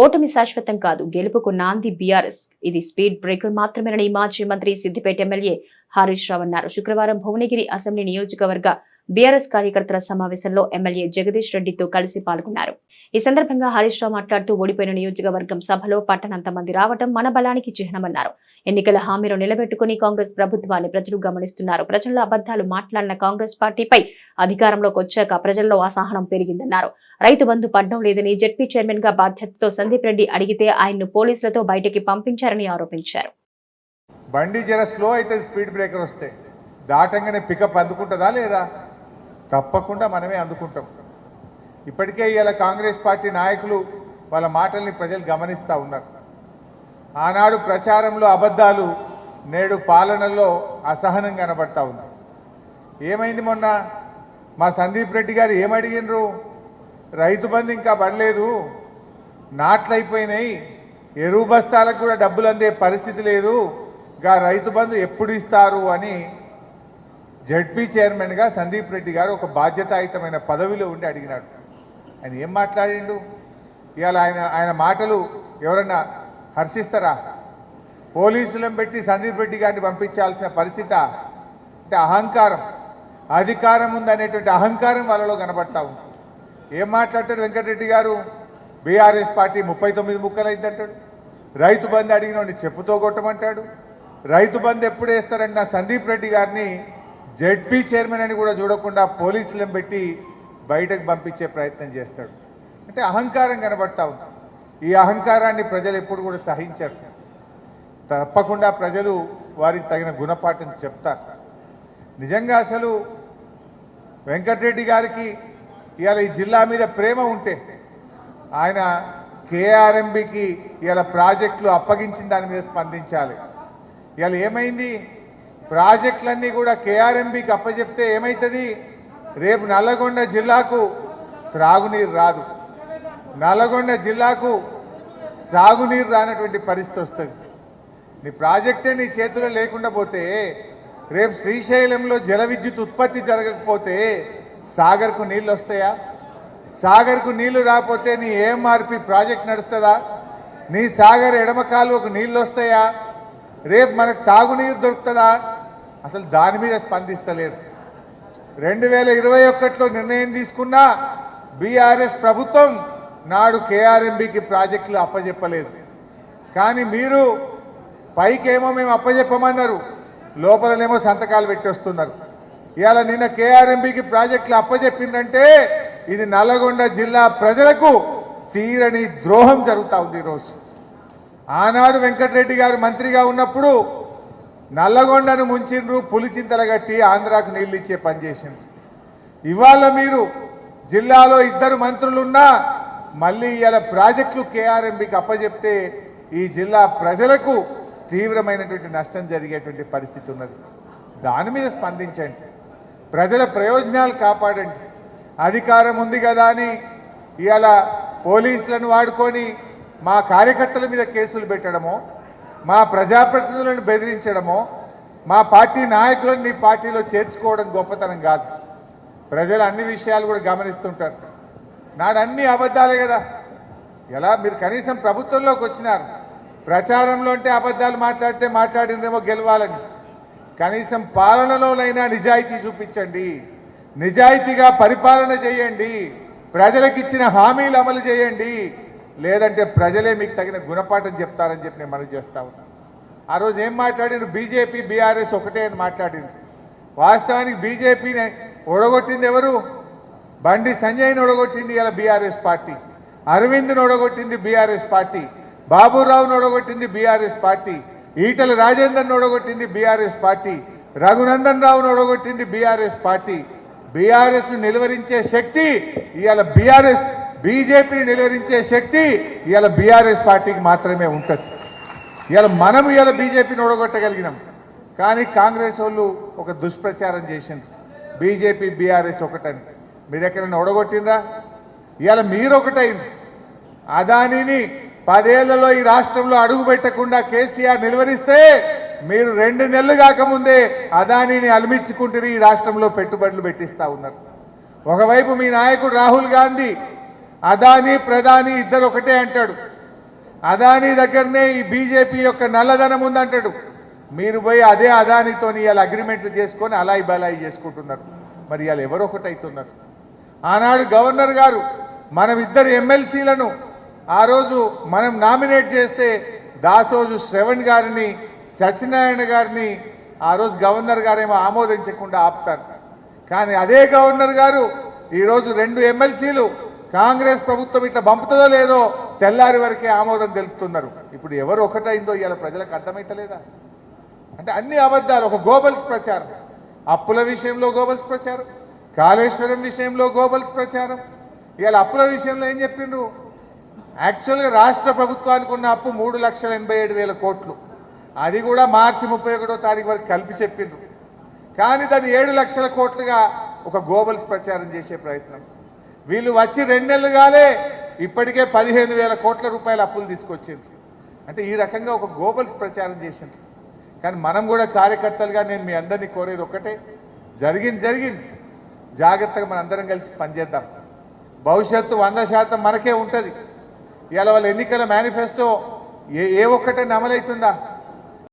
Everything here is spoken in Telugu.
ఓటమి శాశ్వతం కాదు. గెలుపుకు నాంది బీఆర్ఎస్. ఇది స్పీడ్ బ్రేకర్ మాత్రమేనని మాజీ మంత్రి సిద్దిపేట ఎమ్మెల్యే హరీష్ రావు అన్నారు. శుక్రవారం భువనగిరి అసెంబ్లీ నియోజకవర్గ బీఆర్ఎస్ కార్యకర్తల సమావేశంలో ఎమ్మెల్యే జగదీష్ రెడ్డితో కలిసి పాల్గొన్నారు. ఈ సందర్భంగా హరీష్ రావు మాట్లాడుతూ ఓడిపోయిన నియోజకవర్గం సభలో పట్టణంత మంది రావడం మన బలానికి చిహ్నమన్నారు. ఎన్నికల హామీలు నిలబెట్టుకుని కాంగ్రెస్ ప్రభుత్వాన్ని ప్రజలు గమనిస్తున్నారు. ప్రజల్లో అబద్దాలు మాట్లాడిన కాంగ్రెస్ పార్టీపై అధికారంలోకి వచ్చాక ప్రజల్లో అసహనం పెరిగిందన్నారు. రైతు బంధు పడ్డం లేదని జెడ్పీ చైర్మన్గా బాధ్యతతో సందీప్ రెడ్డి అడిగితే ఆయన్ను పోలీసులతో బయటికి పంపించారని ఆరోపించారు. బండి జర స్లో అయితే స్పీడ్ బ్రేకర్ వస్తే దాటంగానే పికప్ అందుకుంటుందా లేదా? తప్పకుండా మనమే అందుకుంటాం. ఇప్పటికే ఇవాళ కాంగ్రెస్ పార్టీ నాయకులు వాళ్ళ మాటల్ని ప్రజలు గమనిస్తూ ఉన్నారు. ఆనాడు ప్రచారంలో అబద్ధాలు నేడు పాలనలో అసహనం కనబడతా ఉంది ఏమైంది మొన్న? మా సందీప్ రెడ్డి గారు ఏమడిగినరు రైతు బంధు ఇంకా పడలేదు. నాట్లయిపోయినాయి ఎరువు బస్తాలకు కూడా డబ్బులు అందే పరిస్థితి లేదు. గా రైతు బంధు ఎప్పుడు ఇస్తారు అని జడ్పీ చైర్మన్గా సందీప్ రెడ్డి గారు ఒక బాధ్యతాయుతమైన పదవిలో ఉండి అడిగినాడు. ఆయన ఏం మాట్లాడిండు? ఇవాళ ఆయన ఆయన మాటలు ఎవరన్నా హర్షిస్తారా? పోలీసులను పెట్టి సందీప్ రెడ్డి గారిని పంపించాల్సిన పరిస్థితి అంటే అహంకారం అధికారం ఉందనేటువంటి అహంకారం వాళ్ళలో కనబడతా ఉంది. ఏం మాట్లాడతాడు వెంకటరెడ్డి గారు? బీఆర్ఎస్ పార్టీ ముప్పై తొమ్మిది ముక్కలు అయిందంటాడు రైతు బంధు అడిగిన వాడిని చెప్పుతో కొట్టమంటాడు. రైతు బంధు ఎప్పుడు వేస్తారన్న సందీప్ రెడ్డి గారిని జెడ్పీ చైర్మన్ అని కూడా చూడకుండా పోలీసులను పెట్టి బయటకు పంపించే ప్రయత్నం చేస్తాడు. అంటే అహంకారం కనబడతా ఉంది. ఈ అహంకారాన్ని ప్రజలు ఎప్పుడు కూడా సహించారు. తప్పకుండా ప్రజలు వారికి తగిన గుణపాఠం చెప్తారు. నిజంగా అసలు వెంకటరెడ్డి గారికి ఇవాళ ఈ జిల్లా మీద ప్రేమ ఉంటే ఆయన కేఆర్ఎంబికి ఇవాళ ప్రాజెక్టులు అప్పగించిన దాని మీద స్పందించాలి. ఇవాళ ఏమైంది? ప్రాజెక్టులన్నీ కూడా కేఆర్ఎంబికి అప్పచెప్తే ఏమవుతుంది రేపు నల్లగొండ జిల్లాకు త్రాగునీరు రాదు. నల్లగొండ జిల్లాకు సాగునీరు రానటువంటి పరిస్థితి వస్తుంది. నీ ప్రాజెక్టే నీ చేతిలో లేకుండా పోతే రేపు శ్రీశైలంలో జల విద్యుత్ ఉత్పత్తి జరగకపోతే సాగర్కు నీళ్ళు వస్తాయా? సాగర్కు నీళ్ళు రాకపోతే నీ ఏఎంఆర్పి ప్రాజెక్ట్ నడుస్తుందా? నీ సాగర్ ఎడమ కాలువకు నీళ్ళు వస్తాయా? రేపు మనకు తాగునీరు దొరుకుతుందా? అసలు దాని మీద స్పందిస్తలేరు. రెండు వేల ఇరవై ఒకటిలో నిర్ణయం తీసుకున్న బీఆర్ఎస్ ప్రభుత్వం నాడు కేఆర్ఎంబికి ప్రాజెక్టులు అప్పజెప్పలేదు. కానీ మీరు పైకేమో మేము అప్పజెప్పమన్నారు లోపలనేమో సంతకాలు పెట్టి వస్తున్నారు ఇవాళ నిన్న కేఆర్ఎంబికి ప్రాజెక్టులు అప్పజెప్పిందంటే ఇది నల్లగొండ జిల్లా ప్రజలకు తీరని ద్రోహం జరుగుతూ ఉంది ఈరోజు. ఆనాడు వెంకటరెడ్డి గారు మంత్రిగా ఉన్నప్పుడు నల్లగొండను ముంచిండ్రు పులిచింతల గట్టి ఆంధ్రాకు నీళ్ళు ఇచ్చే పని చేసిండ్రు. ఇవాళ మీరు జిల్లాలో ఇద్దరు మంత్రులున్నా మళ్ళీ ఇవాళ ప్రాజెక్టులు కేఆర్ఎంబికి అప్పచెప్తే ఈ జిల్లా ప్రజలకు తీవ్రమైనటువంటి నష్టం జరిగేటువంటి పరిస్థితి ఉన్నది. దాని మీద స్పందించండి. ప్రజల ప్రయోజనాలు కాపాడండి. అధికారం ఉంది కదా అని ఇవాళ పోలీసులను వాడుకొని మా కార్యకర్తల మీద కేసులు పెట్టడమో మా ప్రజాప్రతినిధులను బెదిరించడమో మా పార్టీ నాయకులను నీ పార్టీలో చేర్చుకోవడం గొప్పతనం కాదు. ప్రజలు అన్ని విషయాలు కూడా గమనిస్తుంటారు. నాడు అన్ని అబద్ధాలే కదా. ఎలా? మీరు కనీసం ప్రభుత్వంలోకి వచ్చినారు. ప్రచారంలో అంటే అబద్ధాలు మాట్లాడితే మాట్లాడిందేమో గెలవాలని. కనీసం పాలనలోనైనా నిజాయితీ చూపించండి. నిజాయితీగా పరిపాలన చేయండి. ప్రజలకు ఇచ్చిన హామీలు అమలు చేయండి. లేదంటే ప్రజలే మీకు తగిన గుణపాఠం చెప్తారని చెప్పి నేను మనవి చేస్తా ఉన్నాను ఆ రోజు ఏం మాట్లాడినారు బీజేపీ బీఆర్ఎస్ ఒకటే అని మాట్లాడింది వాస్తవానికి బీజేపీని ఒడగొట్టింది ఎవరు? బండి సంజయ్ని ఒడగొట్టింది ఇలా బీఆర్ఎస్ పార్టీ. అరవింద్ని ఒడగొట్టింది బీఆర్ఎస్ పార్టీ. బాబురావును ఒడగొట్టింది బీఆర్ఎస్ పార్టీ. ఈటల రాజేందర్ను ఒడగొట్టింది బీఆర్ఎస్ పార్టీ. రఘునందన్ రావును ఒడగొట్టింది బీఆర్ఎస్ పార్టీ. బీఆర్ఎస్ను నిలువరించే శక్తి ఇవాళ బీఆర్ఎస్ బీజేపీని నిలువరించే శక్తి ఇవాళ బీఆర్ఎస్ పార్టీకి మాత్రమే ఉంటుంది. ఇవాళ మనం ఇవాళ బీజేపీని ఓడగొట్టగలిగినాం. కానీ కాంగ్రెస్ వాళ్ళు ఒక దుష్ప్రచారం చేసిండ్రు. బీజేపీ బీఆర్ఎస్ ఒకటని. మీరు ఎక్కడైనా ఓడగొట్టిందా ఇవాళ మీరు ఒకటైంది అదానిని పదేళ్ళలో ఈ రాష్ట్రంలో అడుగు పెట్టకుండా కేసీఆర్ నిలువరిస్తే మీరు రెండు నెలలు కాకముందే అదానిని అలమించుకుంటుని ఈ రాష్ట్రంలో పెట్టుబడులు పెట్టిస్తా ఉన్నారు. ఒకవైపు మీ నాయకుడు రాహుల్ గాంధీ అదాని ప్రధాని ఇద్దరు ఒకటే అంటాడు. అదానీ దగ్గరనే ఈ బీజేపీ యొక్క నల్లధనం ఉందంటాడు. మీరు పోయి అదే అదానితో ఇవాళ అగ్రిమెంట్లు చేసుకొని అలాయి బలాయి చేసుకుంటున్నారు. మరి ఇవాళ ఎవరు ఒకటైతున్నారు? ఆనాడు గవర్నర్ గారు మనం ఇద్దరు ఎమ్మెల్సీలను ఆ రోజు మనం నామినేట్ చేస్తే దాసోజు శ్రవణ్ గారిని సత్యనారాయణ గారిని ఆ రోజు గవర్నర్ గారేమో ఆమోదించకుండా ఆపుతారు. కానీ అదే గవర్నర్ గారు ఈరోజు రెండు ఎమ్మెల్సీలు కాంగ్రెస్ ప్రభుత్వం ఇట్లా పంపుతుందో లేదో తెల్లారి వరకే ఆమోదం తెలుపుతున్నారు. ఇప్పుడు ఎవరు ఒకటైందో ఇవాళ ప్రజలకు అర్థమైతలేదా? అంటే అన్ని అబద్ధాలు ఒక గోబల్స్ ప్రచారం. అప్పుల విషయంలో గోబల్స్ ప్రచారం. కాళేశ్వరం విషయంలో గోబల్స్ ప్రచారం. ఇవాళ అప్పుల విషయంలో ఏం చెప్పిండ్రు? యాక్చువల్గా రాష్ట్ర ప్రభుత్వానికి ఉన్న అప్పు మూడు లక్షల ఎనభై ఏడు వేల కోట్లు. అది కూడా మార్చి ముప్పై ఒకటో తారీఖు వరకు కలిపి చెప్పిండ్రు. కానీ దాన్ని ఏడు లక్షల కోట్లుగా ఒక గోబల్స్ ప్రచారం చేసే ప్రయత్నం. వీళ్ళు వచ్చి రెండు నెలలు కాలే ఇప్పటికే పదిహేను వేల కోట్ల రూపాయల అప్పులు తీసుకొచ్చింది అంటే ఈ రకంగా ఒక గోబల్స్ ప్రచారం చేసింది కానీ మనం కూడా కార్యకర్తలుగా నేను మీ అందరినీ కోరేది ఒక్కటే జరిగింది జరిగింది. జాగ్రత్తగా మన అందరం కలిసి పనిచేద్దాం. భవిష్యత్తు వంద శాతం మనకే ఉంటుంది. ఇవాళ వాళ్ళ ఎన్నికల మేనిఫెస్టో ఏ ఏ ఒక్కటే అమలవుతుందా?